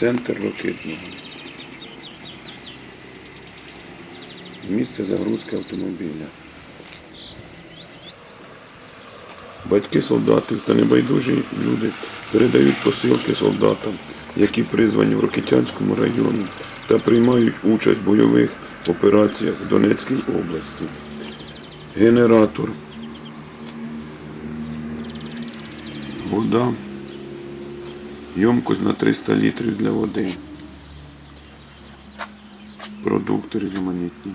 Центр Рокитного. Місце загрузки автомобіля. Батьки солдатів та небайдужі люди передають посилки солдатам, які призвані в Рокитянському районі та приймають участь в бойових операціях в Донецькій області. Генератор. Вода. Йомкость на 300 літрів для води. Продукти різноманітні.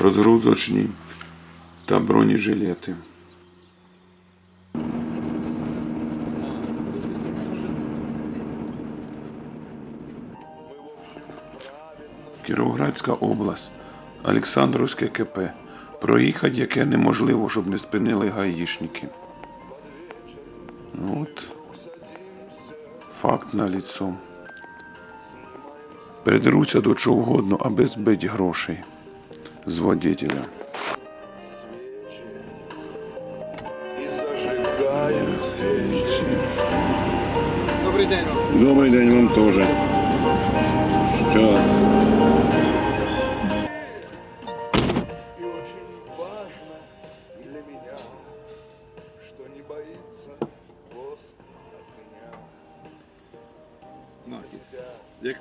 Розгрузочні та бронежилети. Кіровоградська область, Олександровське КП. Проїхати яке неможливо, щоб не спинили гаїшники. От. Факт на ліцо. Придеруться до чого угодно, аби збити грошей з водителя. Добрий день, Добрий день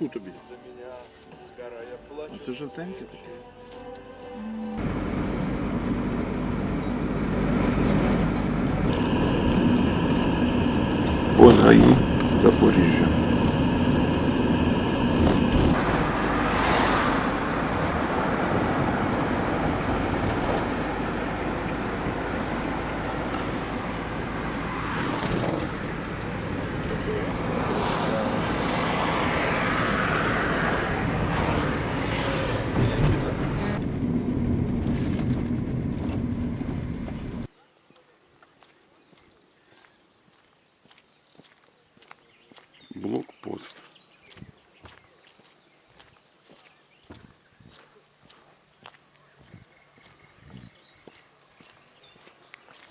Яку тобі? Це жовтеньке таке. Позгаї Запоріжжя.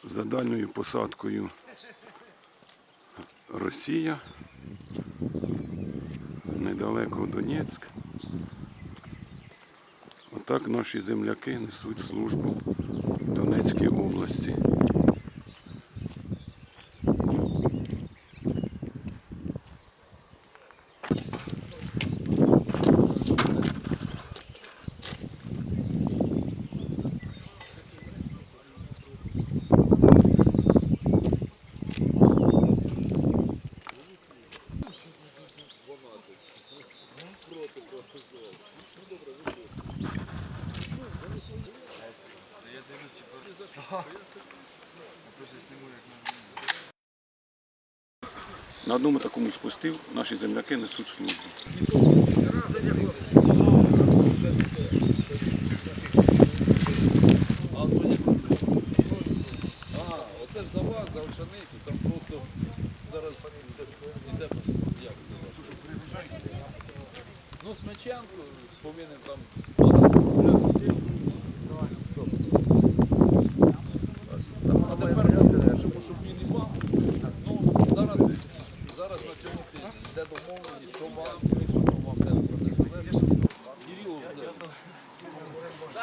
За дальньою посадкою Росія, недалеко Донецьк. Отак наші земляки несуть службу в Донецькій області. На одному такому спустив наші земляки несуть службу. А, оце ж за вас, за Ольшаницю, там просто зараз як. Ну, Смеченко повинен там. А тепер, щоб, щоб він і вам. Ну, зараз, зараз на цьому тижні йде домовлені, що вам, що вам де залежить. Кирило, де?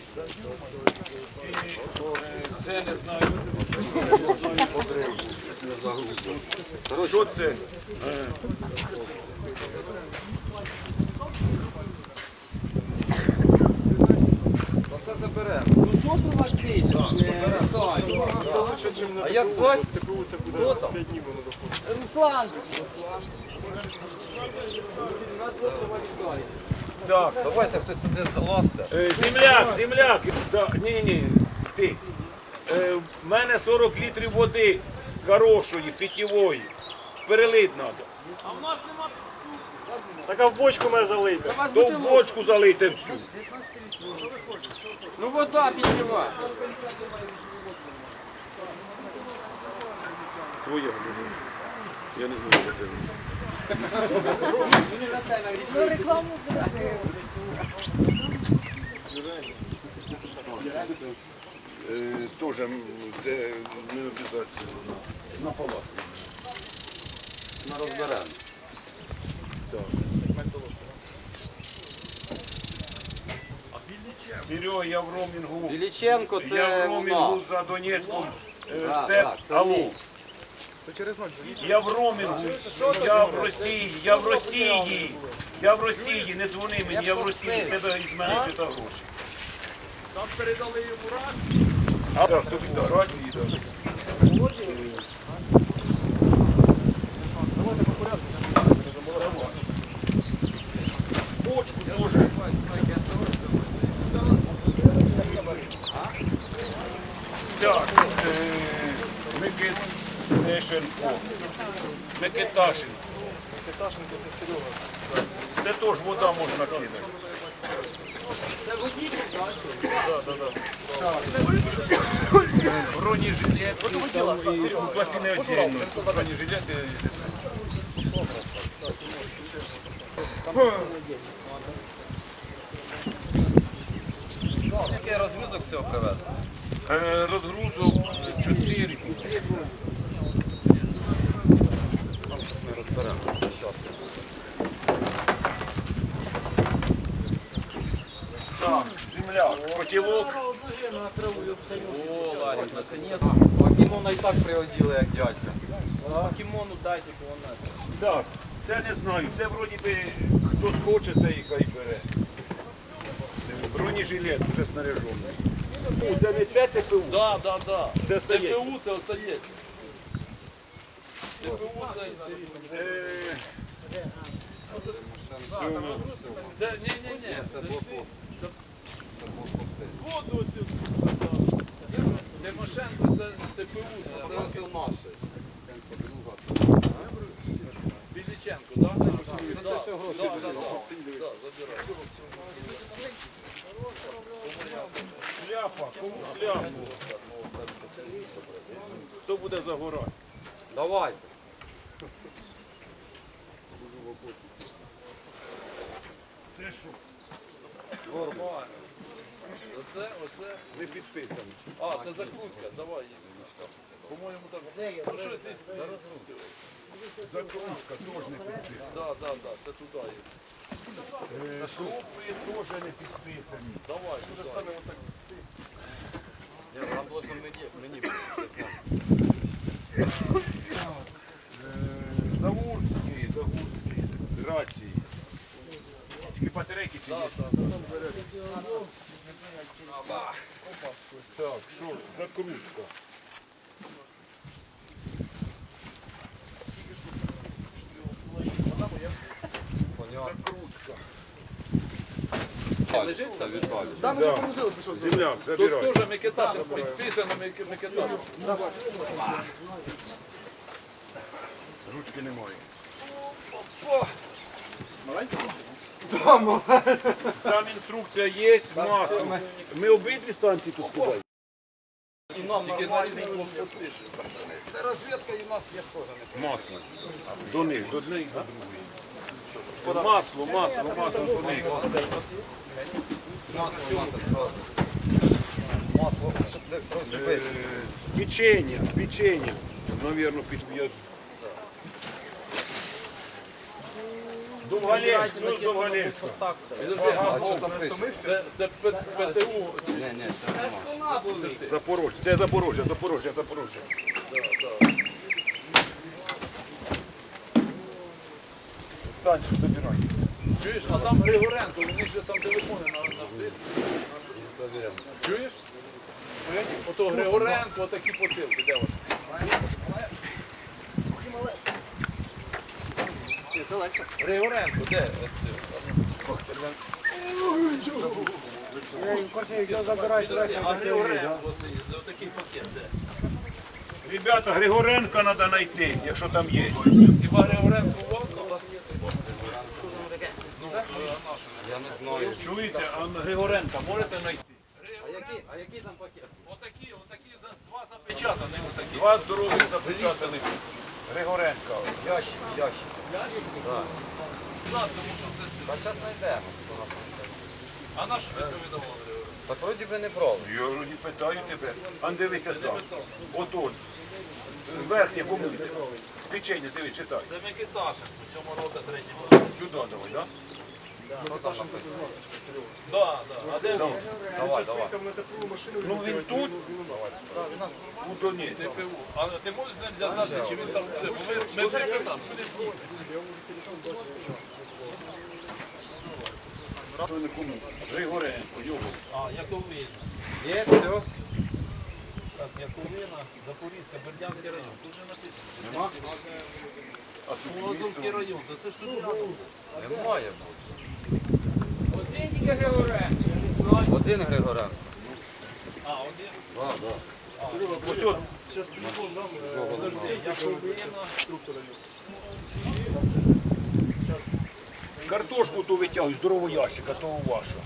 Це не знаю. Що це? Оце заберемо. Ну що ти вакциш? А як звати? Хто там? Руслан! Так, давайте хтось сюди залазьте. Е, Земляк, земляк, да, ні, ні, ти. Е, в мене 40 літрів води хорошої, питьової. Перелить треба. Так а в бочку мене залийте. То в бочку залийте всю. Ну вода піднімай. Твоя. Я не знаю, де ти. Е, Тоже це не обов'язково. На палатку. Ми розберемо. Серега, я в роумінгу. Біліченко Я в це роумінгу за Донецьком. е, степ. Алло. Я в роумінгу. Я в Росії. Я в Росії. Я в Росії. Не дзвони мені, я в Росії. З тебе із мене питав гроші. Там передали йому рацію. А так, тобі да, рації дали. Почку теж. Так, е, Микиташенко. Микиташенко. Микиташенко це Серега. Це теж вода можна кинути. Бронежилет. Пластини отдельно. Бронежилети. Який розв'язок всього привезли? Е, Розгрузок 4. Ми розберемося зараз. Так, земля. Котілок. О, Ларик, наконец. Покемона і так приоділи, як дядька. Покемону дайте, бо вона. Так, це не знаю. Це вроді би хто схоче, та і хай бере. Бронежилет вже снаряжений. Ну, це не 5 ТПУ. Да, да, да. Це. ТПУ це остається. Ні, ні, ні. Це блокпост. Воду оцю. Тимошенко це ТПУ. Це все наше. Біліченко, так? Гроші. Шляпа, кому шляпу? Хто буде загорати? Давай. Це що? Нормально. Оце, оце. Не підписано. А, це закрутка, давай її. По-моєму, так. Ну що здесь? Закрутка теж не підписана. Да, да, да, це туди Шопи теж не підписані. Давай, туди ставимо так. Ні, Вона должна мені, мені чесно. Е, Завурський, Завурський, рації. І батарейки чи ні? Так, що, закрутка. Закрутка. Лежить? Це Віталій. Земляк, Тут забирай. теж Микиташин підписано Мик- Микиташин. Ручки немає. Там інструкція є, масло. Ми обидві станції тут кидаємо. І нам нормальний Це розвідка і в нас є теж не Масло. До них, до одних, до другої. Масло, масло, масло до них. Масло надо зразу. Масло, щоб не розбити. Е, Печення, печення. Навірно, печення. Довголєвськ, ну Довголєвська. А що там пише? це, це П- ПТУ. Ні, ні, це нема. Запорожжя, це Запорожжя, Запорожжя, Запорожжя. Станцію добирай. Чуєш, а там Григоренко, у них же там телефони на, на. Чуєш? Ото Григоренко, отакі посилки, де вони? Григоренко, де? А Григоренко, оце, отакий пакет, де? Ребята, Григоренка треба знайти, якщо там є. Хіба Григоренко у вас? Я не знаю. Чуєте, а Григоренка можете знайти? А який, там пакет? Отакі, отакі два запечатаний отакий. Два здорових запечатаних. Григоренка. Ящик, ящик. Назад, тому що це це. А зараз знайдемо. А на що ти повідомив? Так вроді би не брали. Я вроді питаю тебе. А дивися там. Отут. Верхнє кому? Печення, диви, читай. Це Микиташин, у цьому року третій року. Сюди давай, так? Написано? Да, да. А де він? Давай, давай. Ну він тут. У. ЦПУ. А ти можеш з ним зв'язатися, чи він там буде? Бо Ми, ми ним сам. Григоренко, його. А, Яковина. Є, все. Так, Яковина, Запорізька, Бердянський район. Тут же написано. Нема? А Ну, район, то це ж рядом. Немає. Один Григоренко. А, один. Ось от Це Яковина. картошку ту витягуй, здорового ящика, того вашого.